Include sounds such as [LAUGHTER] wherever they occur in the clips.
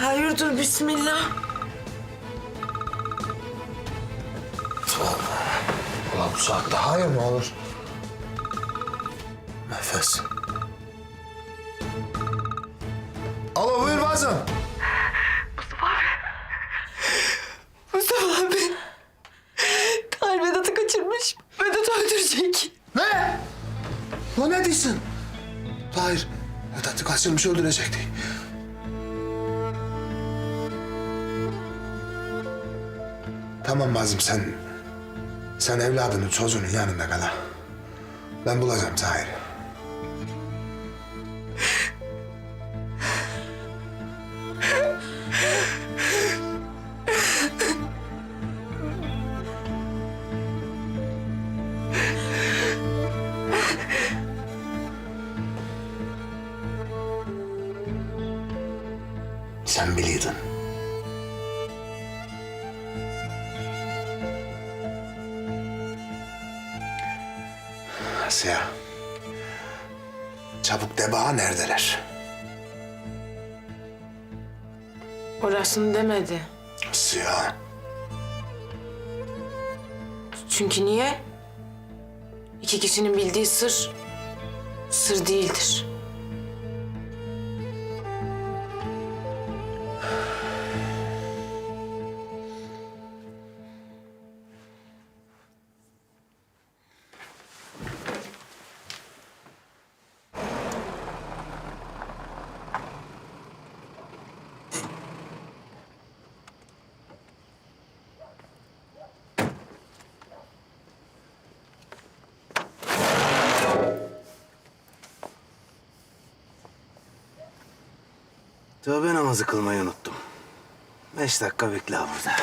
Hayırdır bismillah. Ulan bu saatte hayır mı olur? Nefes. Alo buyur bazım. Mustafa abi. Tahir Vedat'ı kaçırmış. Vedat öldürecek. Ne? Ulan ne diyorsun? Hayır. Vedat'ı kaçırmış öldürecekti. Tamam Mazlum sen... Sen evladının çocuğunun yanında kal ha. Ben bulacağım Tahir'i. Çabuk de bana neredeler? Orasını demedi. Asya. Çünkü niye? İki kişinin bildiği sır, sır değildir. Tövbe namazı kılmayı unuttum. Beş dakika bekle burada.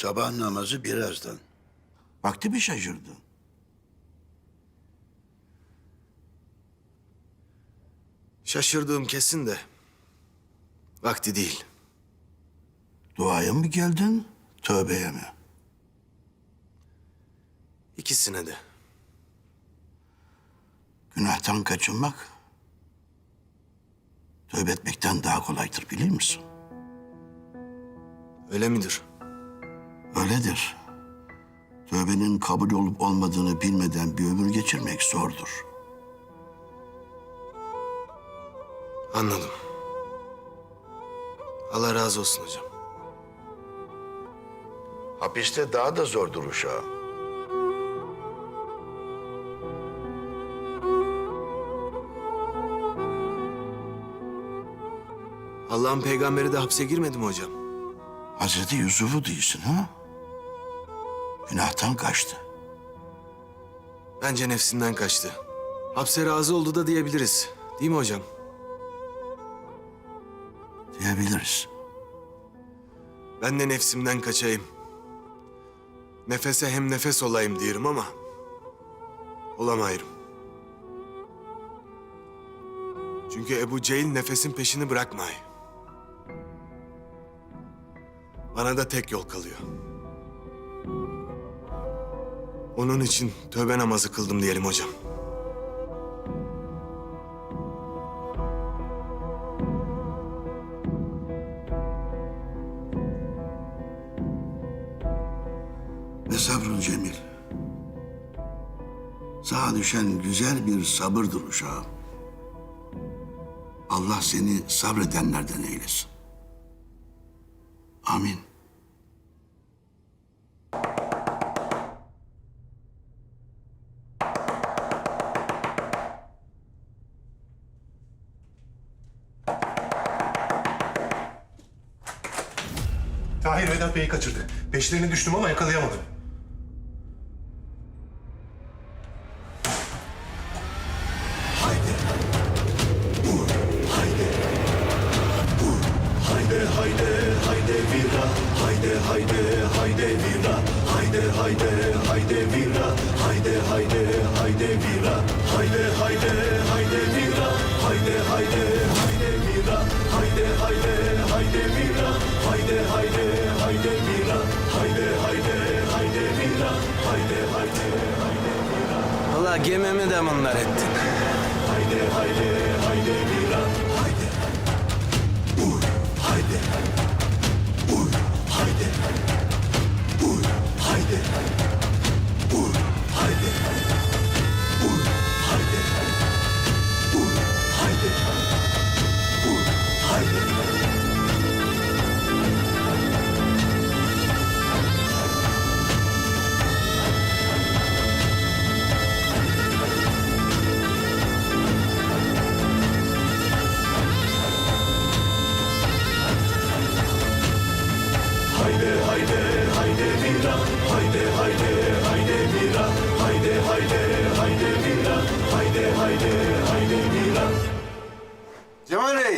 Sabah namazı birazdan. Vakti mi şaşırdın? Şaşırdığım kesin de vakti değil. Duaya mı geldin, tövbeye mi? İkisine de. Günahtan kaçınmak, tövbe etmekten daha kolaydır bilir misin? Öyle midir? Öyledir. Tövbenin kabul olup olmadığını bilmeden bir ömür geçirmek zordur. Anladım. Allah razı olsun hocam. Hapiste daha da zordur uşağım. Allah'ın peygamberi de hapse girmedi mi hocam? Hazreti Yusuf'u değilsin ha? Günahtan kaçtı. Bence nefsinden kaçtı. Hapse razı oldu da diyebiliriz. Değil mi hocam? Diyebiliriz. Ben de nefsimden kaçayım. Nefese hem nefes olayım diyorum ama... ...olamayırım. Çünkü Ebu Cehil nefesin peşini bırakmay. Bana da tek yol kalıyor. Onun için tövbe namazı kıldım diyelim hocam. Ne sabrın Cemil. Sana düşen güzel bir sabırdır uşağım. Allah seni sabredenlerden eylesin. Amin. Vedat Bey'i kaçırdı. Peşlerine düştüm ama yakalayamadım.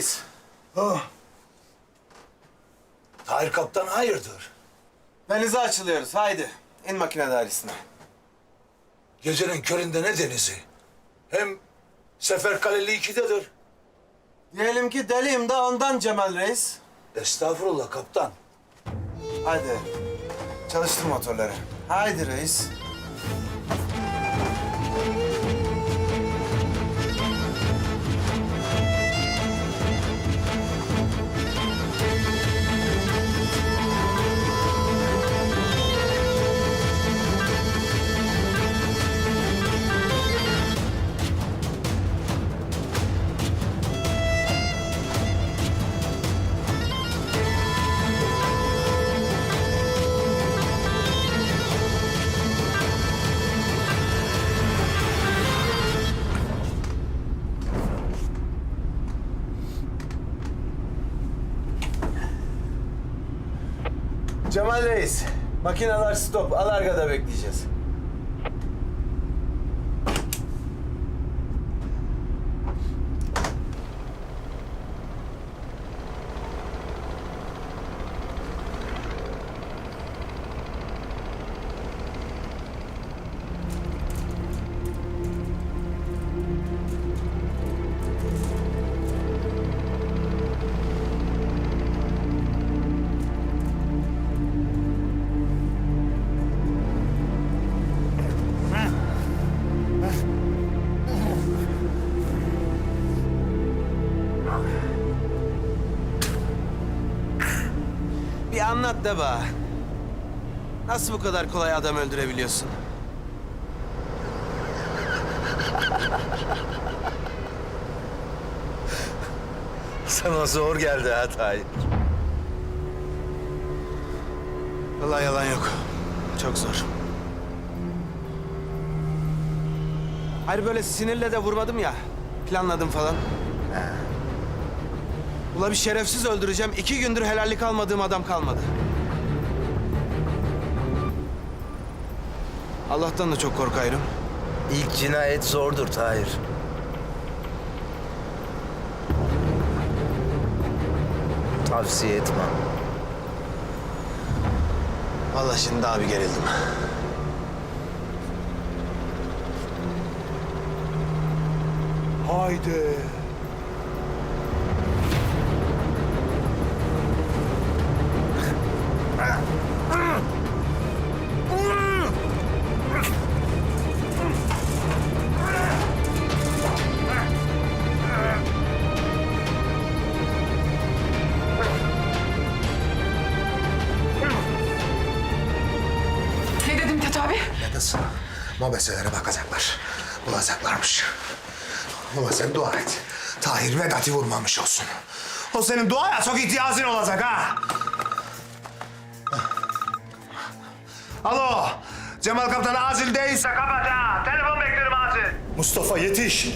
Cemal Reis. Tahir Kaptan hayırdır? Denize açılıyoruz. Haydi. İn makine dairesine. Gecenin köründe ne denizi? Hem Sefer Kaleli 2'dedir. Diyelim ki deliyim de ondan Cemal Reis. Estağfurullah kaptan. Hadi. Çalıştır motorları. Haydi reis. Cemal Reis. Makineler stop. Alargada bekleyeceğiz. Bir anlat da bana. Nasıl bu kadar kolay adam öldürebiliyorsun? [LAUGHS] Sana zor geldi ha Tahir. Vallahi yalan yok. Çok zor. Hayır böyle sinirle de vurmadım ya. Planladım falan. Ula bir şerefsiz öldüreceğim. İki gündür helallik almadığım adam kalmadı. Allah'tan da çok korkarım. İlk cinayet zordur Tahir. Tavsiye etmem. Vallahi şimdi daha bir gerildim. Haydi. Mobeselere bakacaklar. Bulacaklarmış. Ama sen dua et. Tahir Vedat'ı vurmamış olsun. O senin duaya çok ihtiyacın olacak ha. Alo. Cemal Kaptan acil değilse kapat ha. Telefon bekliyorum acil. Mustafa yetiş.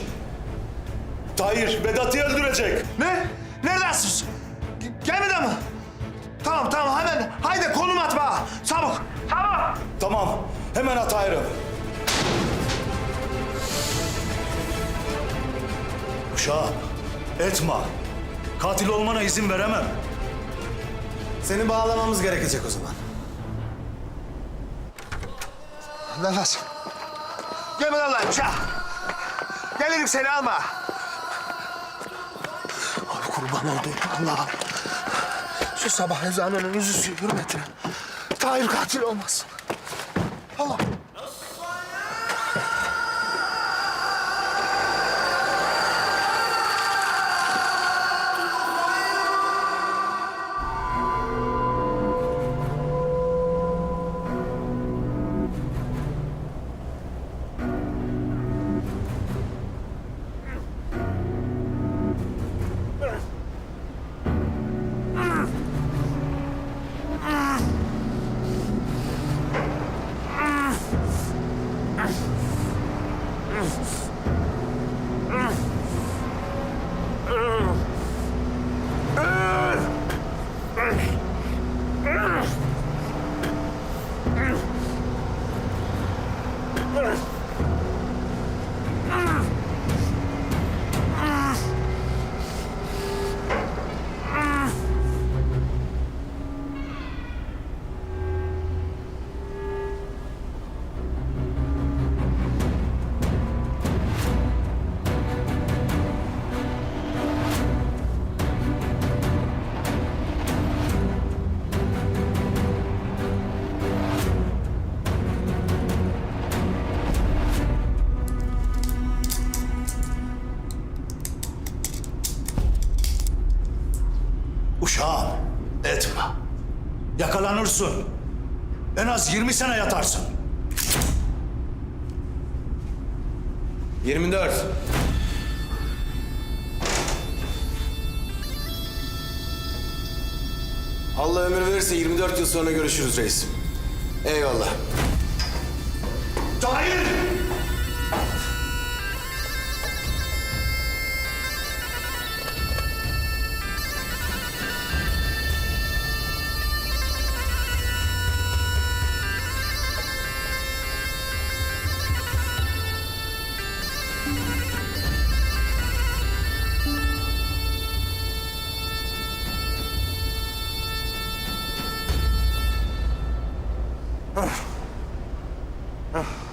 Tahir Vedat'ı öldürecek. Ne? Neredesin? Ge- Gemide mi? Tamam tamam hemen. Haydi konum at bana. Çabuk. Çabuk. Tamam. Hemen at Tahir'i. Uşağım etme. Katil olmana izin veremem. Seni bağlamamız gerekecek o zaman. Nefes. Gemide Allah'ım ha. Gelirim seni alma. Abi kurban olduğum Allah'ım. Şu sabah ezanının yüzüsü hürmetine. Tahir katil olmasın. Yakalanırsın. En az 20 sene yatarsın. 24. Allah ömür verirse 24 yıl sonra görüşürüz reis. Eyvallah. Tahir! Oh.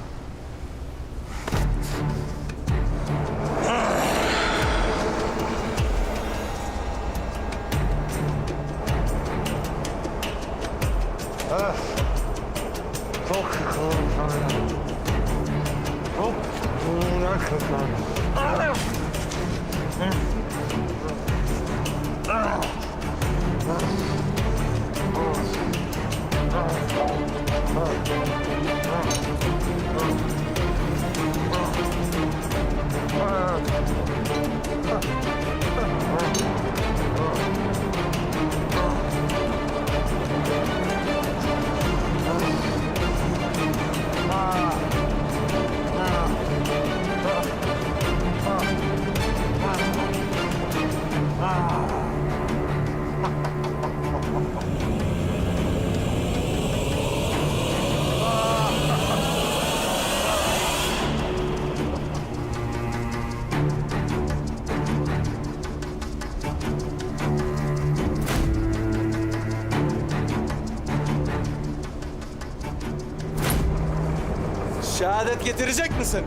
Getirecek misin?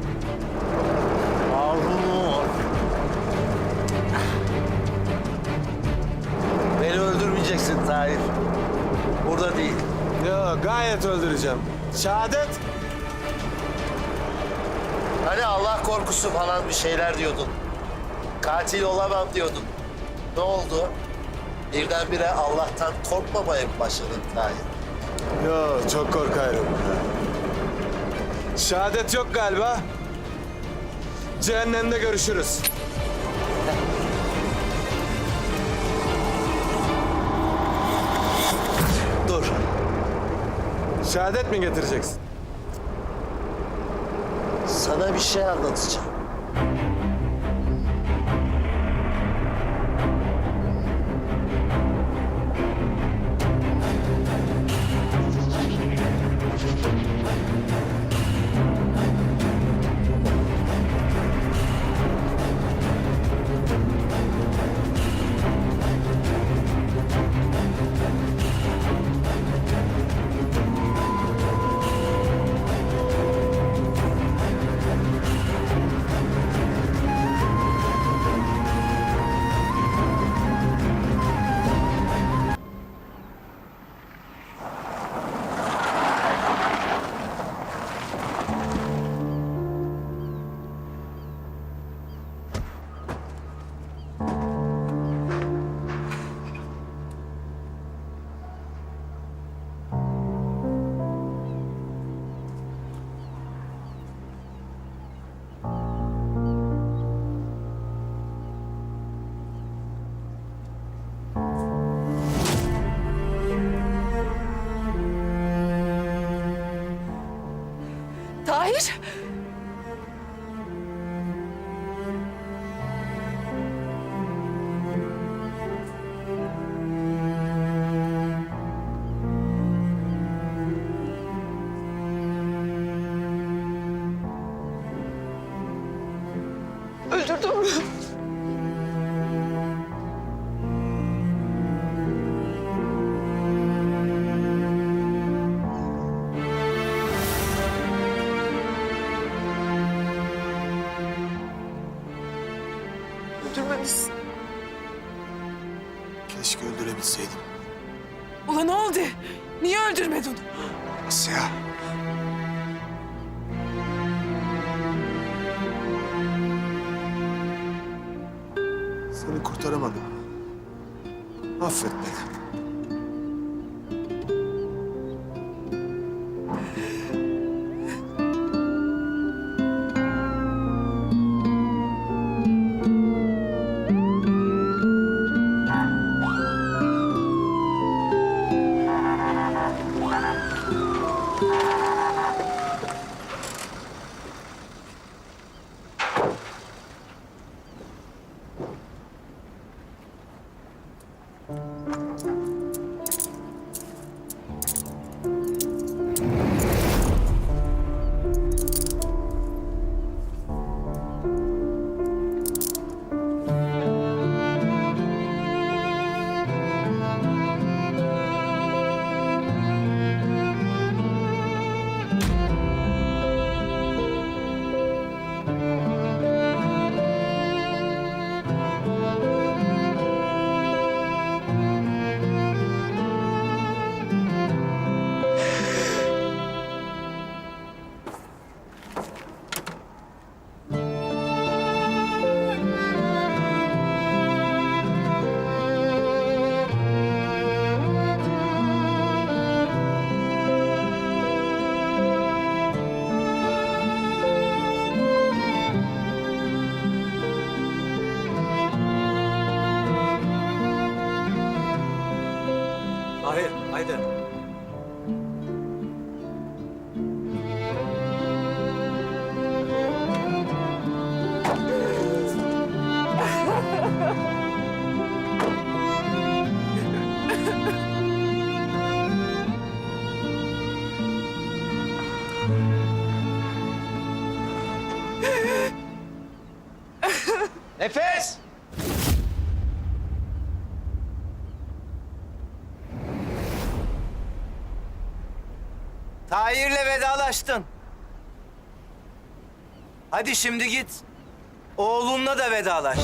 Beni öldürmeyeceksin Tahir. Burada değil. Yok gayet öldüreceğim. Şehadet? Hani Allah korkusu falan bir şeyler diyordun. Katil olamam diyordun. Ne oldu? Birdenbire Allah'tan korkmamaya mı başladın Tahir? Yok çok korkarım. Şehadet yok galiba. Cehennemde görüşürüz. Dur. Şehadet mi getireceksin? Sana bir şey anlatacağım. Tahir. Keşke öldürebilseydim. Ulan ne oldu? Niye öldürmedin? Asya. Seni kurtaramadım. Affet beni. Vedalaştın. Hadi şimdi git. Oğlunla da vedalaş.